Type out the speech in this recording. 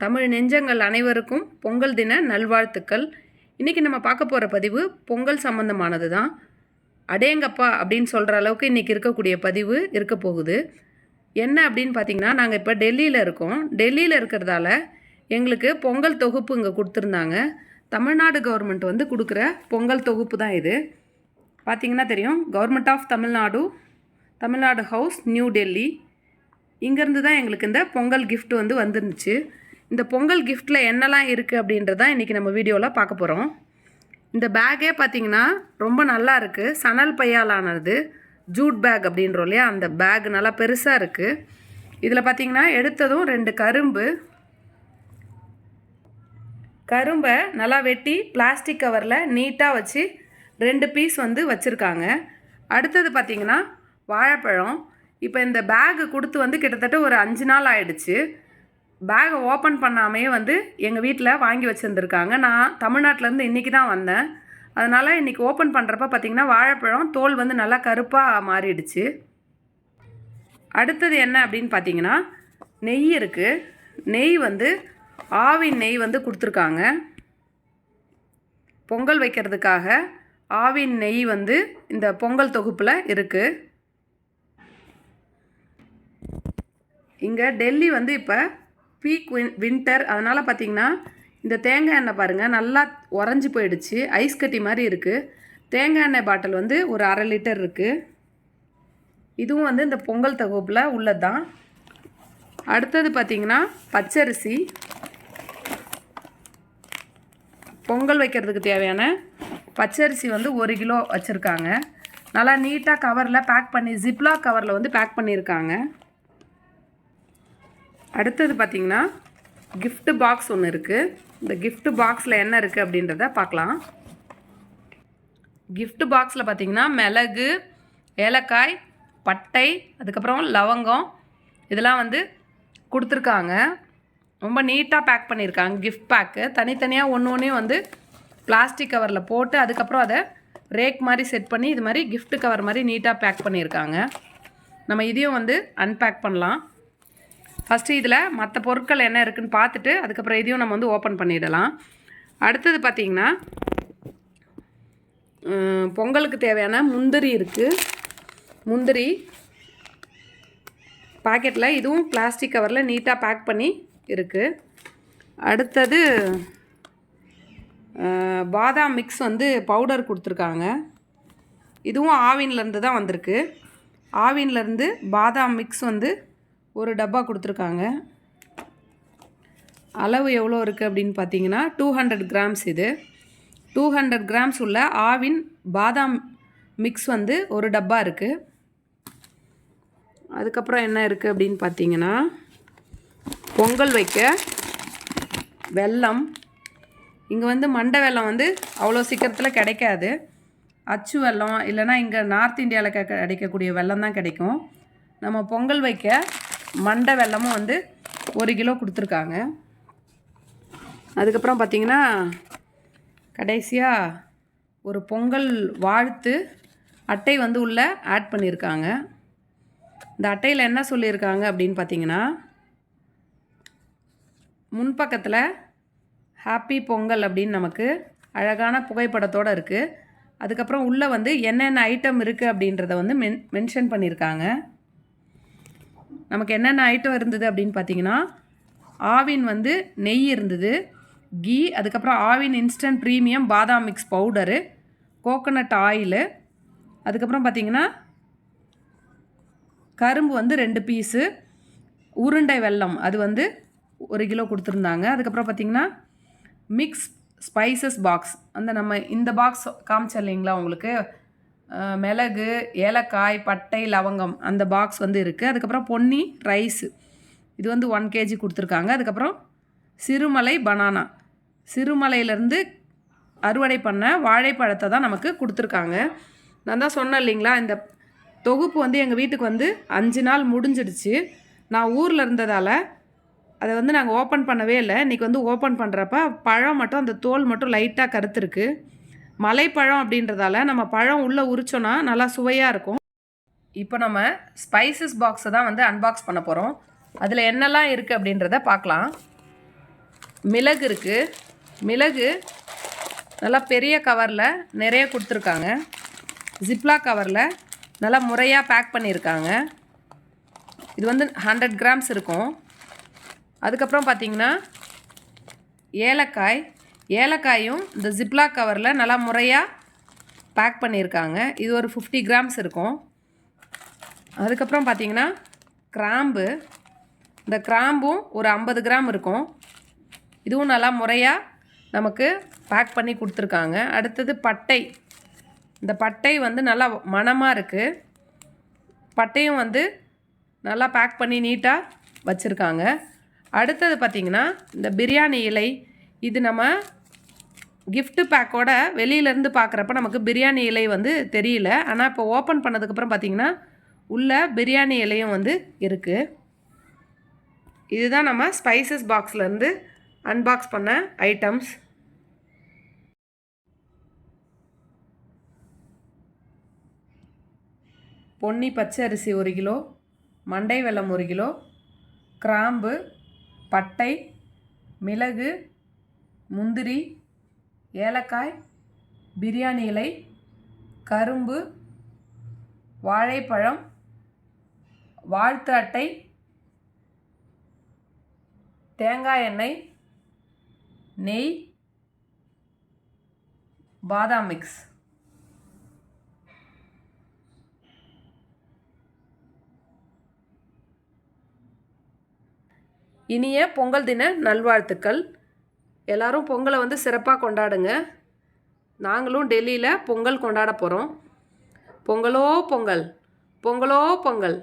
தமிழ் நெஞ்சங்கள் அனைவருக்கும் பொங்கல் தின நல்வாழ்த்துக்கள். இன்றைக்கி நம்ம பார்க்க போகிற பதிவு பொங்கல் சம்மந்தமானது தான் அடேங்கப்பா அப்படின்னு சொல்கிற அளவுக்கு இன்றைக்கி இருக்கக்கூடிய பதிவு இருக்க போகுது. என்ன அப்படின்னு பார்த்தீங்கன்னா நாங்கள் இப்போ டெல்லியில் இருக்கோம். டெல்லியில் இருக்கிறதால எங்களுக்கு பொங்கல் தொகுப்பு இங்கே கொடுத்துருந்தாங்க. தமிழ்நாடு கவர்மெண்ட் வந்து கொடுக்குற பொங்கல் தொகுப்பு தான் இது. பார்த்திங்கன்னா தெரியும் government of Tamil Nadu Tamil Nadu house New Delhi இங்கேருந்து தான் எங்களுக்கு இந்த பொங்கல் கிஃப்ட் வந்து வந்துருந்துச்சு. இந்த பொங்கல் கிஃப்ட்டில் என்னெல்லாம் இருக்குது அப்படின்றதான் இன்றைக்கி நம்ம வீடியோவில் பார்க்க போகிறோம் இந்த பேக்கே பார்த்தீங்கன்னா ரொம்ப நல்லா இருக்குது சணல் பையாலானது ஜூட் பேக் அப்படின்றோம் இல்லையா? அந்த பேக் நல்லா பெருசாக இருக்குது இதில் பார்த்தீங்கன்னா எடுத்ததும் ரெண்டு கரும்பு. கரும்பை நல்லா வெட்டி பிளாஸ்டிக் கவரில் நீட்டாக வச்சு ரெண்டு பீஸ் வந்து வச்சுருக்காங்க. அடுத்தது பார்த்தீங்கன்னா வாழைப்பழம். இப்போ இந்த பேகு கொடுத்து வந்து கிட்டத்தட்ட ஒரு அஞ்சு நாள் ஆயிடுச்சு. பேகை ஓப்பன் பண்ணாமையே வந்து எங்கள் வீட்டில் வாங்கி வச்சுருந்துருக்காங்க. நான் தமிழ்நாட்டிலேருந்து இன்றைக்கி தான் வந்தேன். அதனால் இன்றைக்கி ஓப்பன் பண்ணுறப்ப பார்த்தீங்கன்னா வாழைப்பழம் தோல் வந்து நல்லா கருப்பாக மாறிடுச்சு. அடுத்தது என்ன அப்படின்னு பார்த்தீங்கன்னா நெய் இருக்குது நெய் வந்து ஆவின் நெய் வந்து கொடுத்துருக்காங்க. பொங்கல் வைக்கிறதுக்காக ஆவின் நெய் வந்து இந்த பொங்கல் தொகுப்பில் இருக்குது இங்கே டெல்லி வந்து இப்போ பீக் வின் வின்டர் அதனால் பார்த்தீங்கன்னா இந்த தேங்காய் எண்ணெய் பாருங்கள் நல்லா உறைஞ்சி போயிடுச்சு. ஐஸ் கட்டி மாதிரி இருக்குது தேங்காய் எண்ணெய் பாட்டில் வந்து ஒரு அரை லிட்டர் இருக்குது இதுவும் வந்து இந்த பொங்கல் தொகுப்பில் உள்ளது தான் அடுத்தது பார்த்தீங்கன்னா பச்சரிசி. பொங்கல் வைக்கிறதுக்கு தேவையான பச்சரிசி வந்து ஒரு கிலோ வச்சுருக்காங்க. நல்லா நீட்டாக கவரில் பேக் பண்ணி ஜிப்லாக் கவரில் வந்து பேக் பண்ணியிருக்காங்க. அடுத்தது பார்த்தீங்கன்னா கிஃப்ட்டு பாக்ஸ் ஒன்று இருக்குது இந்த கிஃப்ட்டு பாக்ஸில் என்ன இருக்குது அப்படின்றத பார்க்கலாம். கிஃப்ட்டு பாக்ஸில் பார்த்தீங்கன்னா மிளகு ஏலக்காய் பட்டை அதுக்கப்புறம் லவங்கம் இதெல்லாம் வந்து கொடுத்துருக்காங்க. ரொம்ப நீட்டாக பேக் பண்ணியிருக்காங்க கிஃப்ட் பேக்கு தனித்தனியாக ஒன்று ஒன்றையும் வந்து பிளாஸ்டிக் கவரில் போட்டு அதுக்கப்புறம் அதை ரேக் மாதிரி செட் பண்ணி இது மாதிரி கிஃப்ட் கவர் மாதிரி நீட்டாக பேக் பண்ணியிருக்காங்க. நம்ம இதையும் வந்து அன்பேக் பண்ணலாம். ஃபஸ்ட்டு இதில் மற்ற பொருட்கள் என்ன இருக்குன்னு பார்த்துட்டு அதுக்கப்புறம் இதையும் நம்ம வந்து ஓப்பன் பண்ணிடலாம். அடுத்தது பார்த்திங்கன்னா பொங்கலுக்கு தேவையான முந்திரி இருக்குது முந்திரி பாக்கெட்டில் இதுவும் பிளாஸ்டிக் கவரில் நீட்டாக பேக் பண்ணி இருக்குது அடுத்தது பாதாம் மிக்ஸ் வந்து பவுடர் கொடுத்துருக்காங்க. இதுவும் ஆவின்லேருந்து தான் வந்திருக்கு. ஆவின்லேருந்து பாதாம் மிக்ஸ் வந்து ஒரு டப்பா கொடுத்துருக்காங்க. அளவு எவ்வளோ இருக்குது அப்படின்னு பார்த்தீங்கன்னா டூ ஹண்ட்ரட் கிராம்ஸ் இது. டூ ஹண்ட்ரட் கிராம்ஸ் உள்ள ஆவின் பாதாம் மிக்ஸ் வந்து ஒரு டப்பா இருக்குது அதுக்கப்புறம் என்ன இருக்குது அப்படின்னு பார்த்தீங்கன்னா பொங்கல் வைக்க வெல்லம். இங்கே வந்து மண்டை வெல்லம் வந்து அவ்வளோ சீக்கிரத்தில் கிடைக்காது. அச்சு வெல்லம் இல்லைன்னா இங்கே நார்த் இந்தியாவில் க கிடைக்கக்கூடிய வெல்லம் தான் கிடைக்கும். நம்ம பொங்கல் வைக்க மண்டை வெல்லமும் வந்து ஒரு கிலோ கொடுத்துருக்காங்க. அதுக்கப்புறம் பார்த்திங்கன்னா கடைசியாக ஒரு பொங்கல் வாழ்த்து அட்டை வந்து உள்ளே ஆட் பண்ணியிருக்காங்க. இந்த அட்டையில் என்ன சொல்லியிருக்காங்க அப்படின்னு பார்த்தீங்கன்னா முன்பக்கத்தில் ஹாப்பி பொங்கல் அப்படின்னு நமக்கு அழகான புகைப்படத்தோடு இருக்குது அதுக்கப்புறம் உள்ளே வந்து என்னென்ன ஐட்டம் இருக்குது அப்படின்றத வந்து மென் மென்ஷன் பண்ணியிருக்காங்க. நமக்கு என்னென்ன ஐட்டம் இருந்தது அப்படின்னு பார்த்தீங்கன்னா ஆவின் வந்து நெய் இருந்தது கீ அதுக்கப்புறம் ஆவின் இன்ஸ்டன்ட் ப்ரீமியம் பாதாம் மிக்ஸ் பவுடரு கோகோனட் ஆயிலு அதுக்கப்புறம் பார்த்தீங்கன்னா கரும்பு வந்து ரெண்டு பீஸு உருண்டை வெல்லம் அது வந்து ஒரு கிலோ கொடுத்துருந்தாங்க. அதுக்கப்புறம் பார்த்தீங்கன்னா மிக்ஸ் ஸ்பைசஸ் பாக்ஸ் அந்த நம்ம இந்த பாக்ஸ் காமிச்சேன் இல்லைங்களா உங்களுக்கு? மிளகு ஏலக்காய் பட்டை லவங்கம் அந்த பாக்ஸ் வந்து இருக்குது அதுக்கப்புறம் பொன்னி ரைஸு இது வந்து ஒன் கேஜி கொடுத்துருக்காங்க. அதுக்கப்புறம் சிறுமலை பனானா சிறுமலையிலேருந்து அறுவடை பண்ண வாழைப்பழத்தை தான் நமக்கு கொடுத்துருக்காங்க. நான் தான் சொன்னேன் இல்லைங்களா இந்த தொகுப்பு வந்து எங்கள் வீட்டுக்கு வந்து அஞ்சு நாள் முடிஞ்சிடுச்சு. நான் ஊரில் இருந்ததால் அதை வந்து நாங்கள் ஓப்பன் பண்ணவே இல்லை. இன்றைக்கி வந்து ஓப்பன் பண்ணுறப்ப பழம் மட்டும் அந்த தோல் மட்டும் லைட்டாக கருத்துருக்கு. மலைப்பழம் அப்படின்றதால நம்ம பழம் உள்ளே உரிச்சோன்னா நல்லா சுவையாக இருக்கும். இப்போ நம்ம ஸ்பைசஸ் பாக்ஸை தான் வந்து அன்பாக்ஸ் பண்ண போகிறோம் அதில் என்னெல்லாம் இருக்குது அப்படின்றத பார்க்கலாம். மிளகு இருக்குது மிளகு நல்லா பெரிய கவரில் நிறைய கொடுத்துருக்காங்க. ஜிப்லா கவரில் நல்லா முறையாக பேக் பண்ணியிருக்காங்க. இது வந்து ஹண்ட்ரட் கிராம்ஸ் இருக்கும். அதுக்கப்புறம் பார்த்தீங்கன்னா ஏலக்காய் ஏலக்காயும் இந்த ஜிப்லா கவரில் நல்லா முறையாக பேக் பண்ணியிருக்காங்க. இது ஒரு ஃபிஃப்டி கிராம்ஸ் இருக்கும். அதுக்கப்புறம் பார்த்தீங்கன்னா கிராம்பு. இந்த கிராம்பும் ஒரு ஐம்பது கிராம் இருக்கும். இதுவும் நல்லா முறையாக நமக்கு பேக் பண்ணி கொடுத்துருக்காங்க. அடுத்தது பட்டை. இந்த பட்டை வந்து நல்லா மணமாக இருக்குது பட்டையும் வந்து நல்லா பேக் பண்ணி நீட்டாக வச்சுருக்காங்க. அடுத்தது பார்த்திங்கன்னா இந்த பிரியாணி இலை. இது நம்ம கிஃப்ட் பேக்கோட வெளியிலேருந்து பார்க்குறப்ப நமக்கு பிரியாணி இலை வந்து தெரியல. ஆனால் இப்போ ஓப்பன் பண்ணதுக்கப்புறம் பார்த்திங்கன்னா உள்ள பிரியாணி இலையும் வந்து இருக்குது இதுதான் நம்ம ஸ்பைசஸ் பாக்ஸ்லேருந்து அன்பாக்ஸ் பண்ண ஐட்டம்ஸ் பொன்னி பச்சை அரிசி ஒரு கிலோ மண்டை வெல்லம் ஒரு கிலோ கிராம்பு பட்டை மிளகு முந்திரி ஏலக்காய் பிரியாணி இலை கரும்பு வாழைப்பழம் வாழ்த்து அட்டை தேங்காய் எண்ணெய் நெய் பாதாம் மிக்ஸ். இனிய பொங்கல் தின நல்வாழ்த்துக்கள். எல்லாரும் பொங்கலை வந்து சிறப்பாக கொண்டாடுங்க. நாங்களும் டெல்லியில் பொங்கல் கொண்டாட போகிறோம் பொங்கலோ பொங்கல். பொங்கலோ பொங்கல்.